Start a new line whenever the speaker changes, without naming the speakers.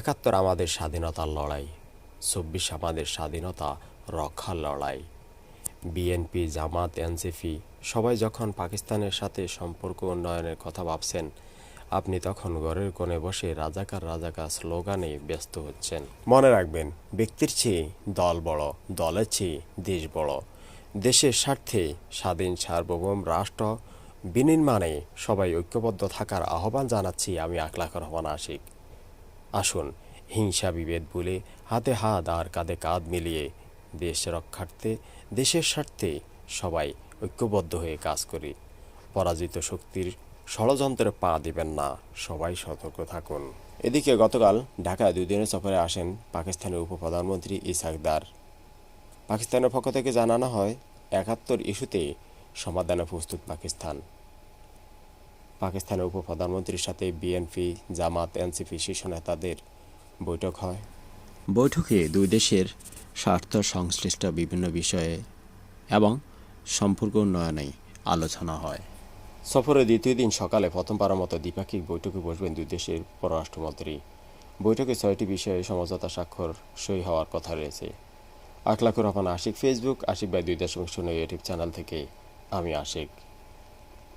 একাত্তর আমাদের স্বাধীনতার লড়াই, চব্বিশ আমাদের স্বাধীনতা রক্ষার লড়াই। বিএনপি, জামাত, এনসিপি সবাই যখন পাকিস্তানের সাথে সম্পর্ক উন্নয়নের কথা ভাবছেন, আপনি তখন ঘরের কোণে বসে রাজাকার রাজাকার স্লোগানে ব্যস্ত হচ্ছেন। মনে রাখবেন, ব্যক্তির চেয়ে দল বড়, দলের চেয়ে দেশ বড়। দেশের স্বার্থে স্বাধীন সার্বভৌম রাষ্ট্র বিনির্মাণে সবাই ঐক্যবদ্ধ থাকার আহ্বান জানাচ্ছি আমি আকলাক রহমান আশিক। আসুন, হিংসা বিভেদ ভুলে হাতে হাত আর কাঁধে কাঁধ মিলিয়ে দেশ রক্ষার্থে, দেশের স্বার্থে সবাই ঐক্যবদ্ধ হয়ে কাজ করি। পরাজিত শক্তির ষড়যন্ত্রে পা দিবেন না, সবাই সতর্ক থাকুন। এদিকে গতকাল ঢাকায় দুই দিনের সফরে আসেন পাকিস্তানের উপপ্রধানমন্ত্রী ইসাকদার পাকিস্তানের পক্ষ থেকে জানানো হয়, একাত্তর ইস্যুতে সমাধানে প্রস্তুত পাকিস্তান। পাকিস্তানের উপপ্রধানমন্ত্রীর সাথে বিএনপি জামাত এনসিপি শীর্ষ নেতাদের বৈঠক হয়। বৈঠকে দুই দেশের স্বার্থ সংশ্লিষ্ট বিভিন্ন বিষয়ে এবং সম্পর্ক উন্নয়নে আলোচনা হয়। সফরের দ্বিতীয় দিন সকালে প্রথমবারের মতো দ্বিপাক্ষিক বৈঠকে বসবেন দুই দেশের পররাষ্ট্রমন্ত্রী। বৈঠকে ছয়টি বিষয়ে সমঝোতা স্বাক্ষর সই হওয়ার কথা রয়েছে। আখলাকুর রহমান আশিক ফেসবুক আশিক ভাই দুই দশমিক শূন্য ইউটিউব চ্যানেল থেকে আমি আশিক।